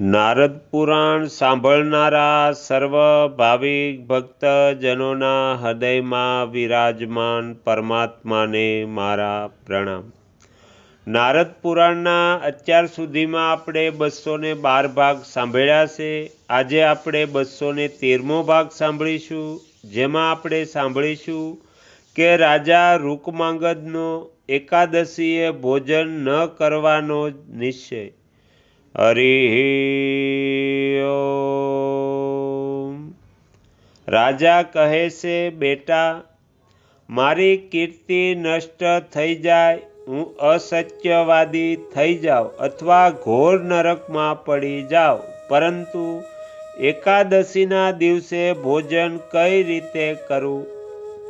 નારદ પુરાણ સાંભળનારા સર્વ ભાવિક ભક્તજનોના હૃદયમાં વિરાજમાન પરમાત્માને મારા પ્રણામ. નારદ પુરાણના અત્યાર સુધીમાં આપણે બસો ને બાર ભાગ સાંભળ્યા છે. આજે આપણે બસો ને તેરમો ભાગ સાંભળીશું. જેમાં આપણે સાંભળીશું કે રાજા રૂકમાંગદનો એકાદશીએ ભોજન ન કરવાનો નિશ્ચય. હરિ રાજા કહે છે, બેટા, મારી કીર્તિ નષ્ટ થઈ જાય, હું અસત્યવાદી થઈ જાઉં અથવા ઘોર નરકમાં પડી જાઉં. પરંતુ એકાદશીના દિવસે ભોજન કઈ રીતે કરવું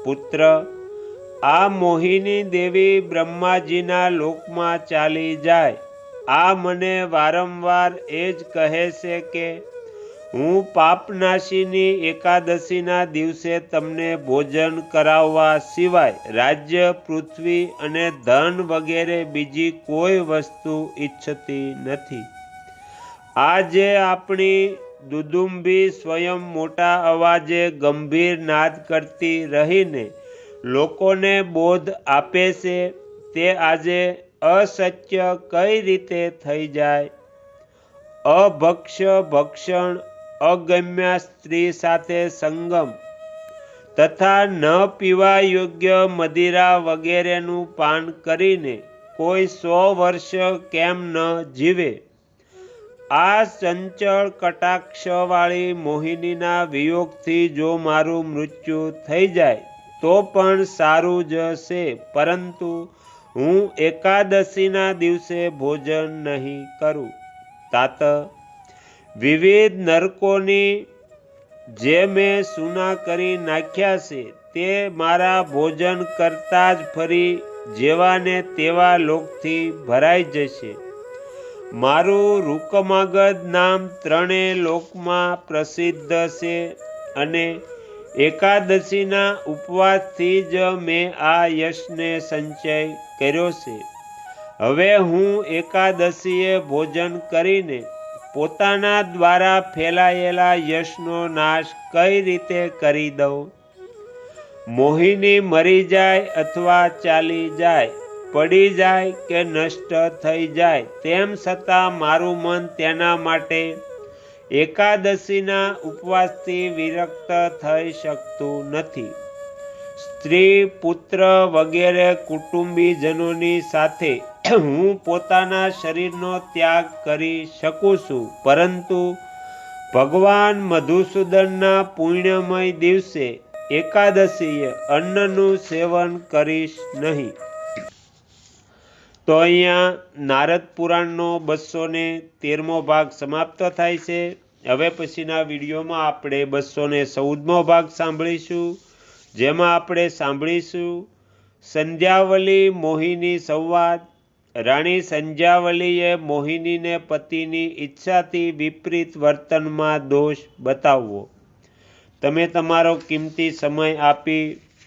પુત્ર, આ મોહિની દેવી બ્રહ્માજીના લોકમાં ચાલી જાય. આ મને વારંવાર એ જ કહે છે કે હું પાપનાશીની એકાદશીના દિવસે તમને ભોજન કરાવવા સિવાય રાજ્ય, પૃથ્વી અને ધન વગેરે બીજી કોઈ વસ્તુ ઈચ્છતી નથી. આજે આપણી દુદુંબી સ્વયં મોટા અવાજે ગંભીર નાદ કરતી રહીને લોકોને બોધ આપે છે. તે આજે અસત્ય કઈ રીતે થઈ જાય? અભક્ષ ભક્ષણ અગમ્યા સ્ત્રી સાથે સંગમ તથા ન પીવા યોગ્ય મદિરા વગેરેનું પાન કરીને કોઈ સો વર્ષ કેમ ન જીવે? આ ચંચળ કટાક્ષવાળી મોહિનીના વિયોગથી જો મારું મૃત્યુ થઈ જાય, તો પણ સારું જ છે. પરંતુ હું એકાદશીના દિવસે ભોજન નહીં કરું. તાત, વિવિધ નરકોની જે મેં સુના કરી નાખ્યા છે, તે મારા ભોજન કરતા જ ફરી જેવાને તેવા લોકથી ભરાઈ જશે. મારું રૂકમાગદ નામ ત્રણેય લોકમાં પ્રસિદ્ધ છે અને એકાદશીના ઉપવાસથી જ મેં આ યશને સંચય કર્યો છે. હવે હું એકાદશીએ ભોજન કરીને પોતાના દ્વારા ફેલાયેલા યશનો નાશ કઈ રીતે કરી દઉં? મોહિની મરી જાય અથવા ચાલી જાય, પડી જાય કે નષ્ટ થઈ જાય તેમ છતાં મારું મન તેના માટે એકાદશીના ઉપવાસથી વિરક્ત થઈ શકતું નથી. સ્ત્રી, પુત્ર વગેરે કુટુંબીજનોની સાથે હું પોતાના શરીરનો ત્યાગ કરી શકું છું, પરંતુ ભગવાન મધુસૂદનના પુણ્યમય દિવસે એકાદશીએ અન્નનું સેવન કરીશ નહીં. તો અહીંયા નારદ પુરાણનો બસો ને તેરમો ભાગ સમાપ્ત થાય છે. હવે પછીના વિડીયોમાં આપણે બસો ને ચૌદમો ભાગ સાંભળીશું, જેમાં આપણે સાંભળીશું સંધ્યાવલી મોહિની સંવાદ. રાણી સંધ્યાવલીએ મોહિનીને પતિની ઈચ્છાથી વિપરીત વર્તનમાં દોષ બતાવવો. તમે તમારો કિંમતી સમય આપી